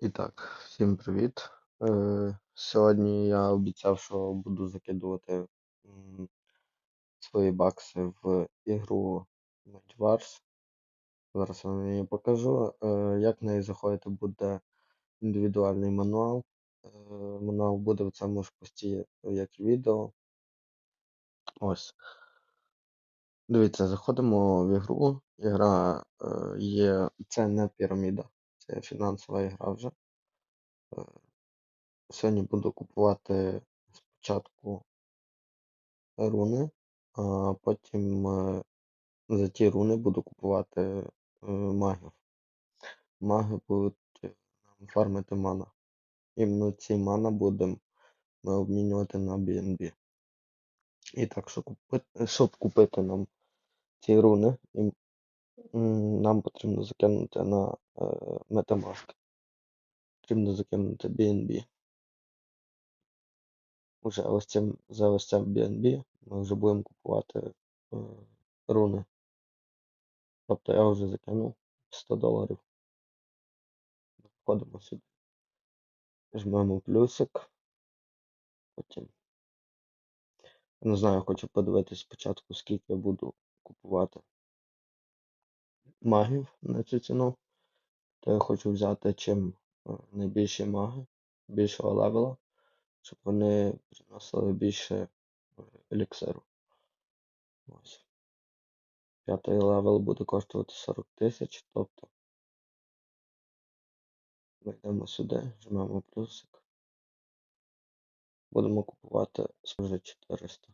І так, всім привіт. Е, Сьогодні я обіцяв, що буду закидувати свої бакси в ігру Match Wars. Зараз я вам її покажу. Е, Як в неї заходити буде індивідуальний мануал. Е, Мануал буде в цьому ж пості, як і відео. Ось. Дивіться, заходимо в ігру. Ігра є. Це не піраміда, це фінансова ігра вже. Е, Сьогодні буду купувати спочатку руни, а потім е, за ті руни буду купувати е, магів. Маги будуть нам фармити мана. Іменно ці мана будемо ми обмінювати на BNB. І так, щоб купити, щоб купити нам ці руни, нам потрібно закинути на Metamask. Потрібно закинути BNB. Уже ось цим, за ось цим BNB ми вже будемо купувати е, руни. Тобто я вже закинув 100 доларів. Входимо сюди. Жмемо плюсик. Потім. Не знаю, хочу подивитись спочатку, скільки я буду купувати магів на цю ціну. То я хочу взяти чим е, найбільші маги, більшого левела, щоб вони приносили більше е, еліксиру. Ось. П'ятий левел буде коштувати 40 тисяч, тобто ми йдемо сюди, жмемо плюсик. Будемо купувати вже 400.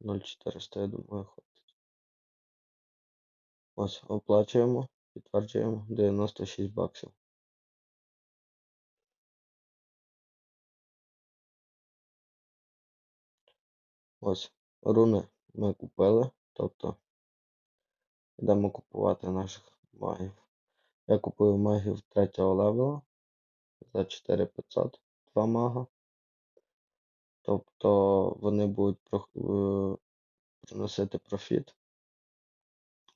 0,400, я думаю, хватить. Ось, оплачуємо, підтверджуємо 96 баксів. Ось, руни ми купили, тобто йдемо купувати наших магів. Я купив магів 3 левела за 4500, два мага. Тобто вони будуть е, приносити профіт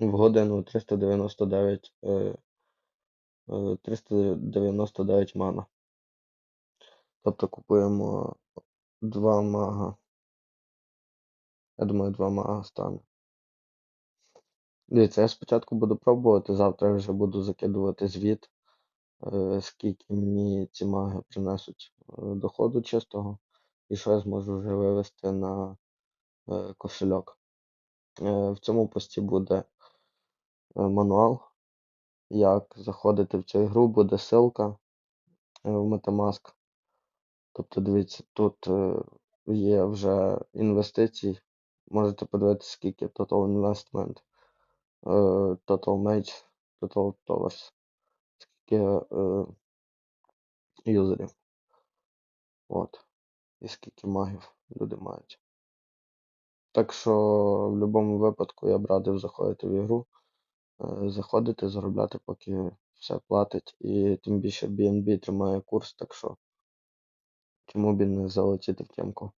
в годину 399 е, е, 399 мана. Тобто купуємо два мага. Я думаю, два мага стане. Дивіться, я спочатку буду пробувати, завтра вже буду закидувати звіт, е, скільки мені ці маги принесуть е, доходу чистого, і що я зможу вже вивести на е, кошельок. Е, В цьому пості буде е, мануал, як заходити в цю ігру, буде ссылка е, в Metamask. Тобто, дивіться, тут е, є вже інвестиції. Можете подивитися, скільки Total Investment, е, Total Mage, Total Dollars, скільки е, юзерів. От. І скільки магів люди мають. Так що в будь-якому випадку я б радив заходити в ігру, е, заходити, заробляти, поки все платить. І тим більше BNB тримає курс, так що чому б не залетіти в темку.